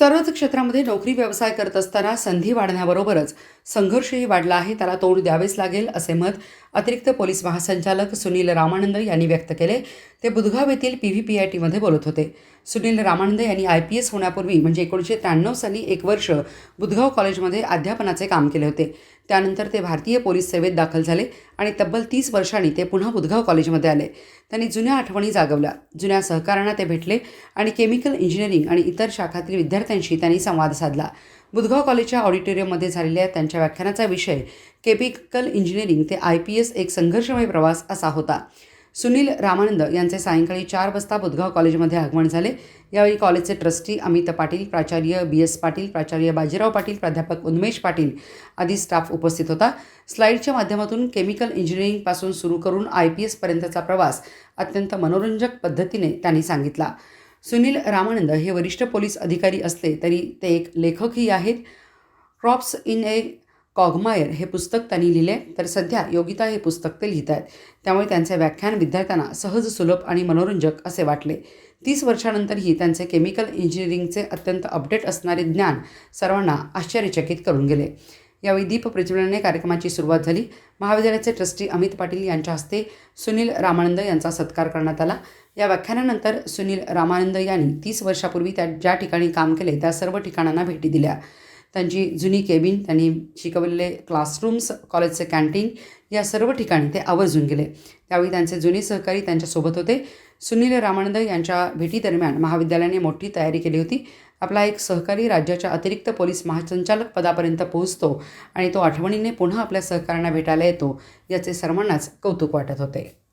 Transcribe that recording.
सर्वच क्षेत्रामध्ये नोकरी व्यवसाय करत असताना संधी वाढण्याबरोबरच संघर्षही वाढला आहे. त्याला तोंड द्यावेच लागेल असे मत अतिरिक्त पोलीस महासंचालक सुनील रामानंद यांनी व्यक्त केले. ते बुधगाव येथील पी व्ही पी आय टीमध्ये बोलत होते. सुनील रामानंद यांनी आय पी एस होण्यापूर्वी म्हणजे एकोणीसशे त्र्याण्णव साली एक वर्ष बुधगाव कॉलेजमध्ये अध्यापनाचे काम केले होते. त्यानंतर ते भारतीय पोलीस सेवेत दाखल झाले आणि तब्बल तीस वर्षांनी ते पुन्हा बुधगाव कॉलेजमध्ये आले. त्यांनी जुन्या आठवणी जागवल्या. जुन्या सहकारांना ते भेटले आणि केमिकल इंजिनिअरिंग आणि इतर शाखातील विद्यार्थ्यांशी त्यांनी संवाद साधला. बुधगाव कॉलेजच्या ऑडिटोरियममध्ये झालेल्या त्यांच्या व्याख्यानाचा विषय केमिकल इंजिनिअरिंग ते आय पी एस एक संघर्षमय प्रवास असा होता. सुनील रामानंद यांचे सायंकाळी चार वाजता बुधगाव कॉलेजमध्ये आगमन झाले. यावेळी कॉलेजचे ट्रस्टी अमित पाटील प्राचार्य बी एस पाटील प्राचार्य बाजीराव पाटील प्राध्यापक उन्मेश पाटील आदी स्टाफ उपस्थित होता. स्लाईडच्या माध्यमातून केमिकल इंजिनिअरिंगपासून सुरू करून आय पी एसपर्यंतचा प्रवास अत्यंत मनोरंजक पद्धतीने त्यांनी सांगितला. सुनील रामानंद हे वरिष्ठ पोलीस अधिकारी असले तरी ते एक लेखकही आहेत. क्रॉप्स इन ए कॉगमायर हे पुस्तक त्यांनी लिहिले तर सध्या योगिता हे पुस्तक ते लिहित आहेत त्यामुळे त्यांचे व्याख्यान विद्यार्थ्यांना सहज सुलभ आणि मनोरंजक असे वाटले. तीस वर्षानंतरही त्यांचे केमिकल इंजिनिअरिंगचे अत्यंत अपडेट असणारे ज्ञान सर्वांना आश्चर्यचकित करून गेले. यावेळी दीप प्रज्वलनाने कार्यक्रमाची सुरुवात झाली. महाविद्यालयाचे ट्रस्टी अमित पाटील यांच्या हस्ते सुनील रामानंद यांचा सत्कार करण्यात आला. या व्याख्यानानंतर सुनील रामानंद यांनी तीस वर्षापूर्वी त्या ज्या ठिकाणी काम केले त्या सर्व ठिकाणांना भेटी दिल्या. त्यांची जुनी केबिन त्यांनी शिकवलेले क्लासरूम्स कॉलेजचे कॅन्टीन या सर्व ठिकाणी ते आवर्जून गेले. त्यावेळी त्यांचे जुने सहकारी त्यांच्यासोबत होते. सुनील रामानंद यांच्या भेटीदरम्यान महाविद्यालयाने मोठी तयारी केली होती. आपला एक सहकारी राज्याच्या अतिरिक्त पोलीस महासंचालक पदापर्यंत पोहोचतो आणि तो आठवणीने पुन्हा आपल्या सहकाऱ्यांना भेटायला येतो याचे सर्वांनाच कौतुक वाटत होते.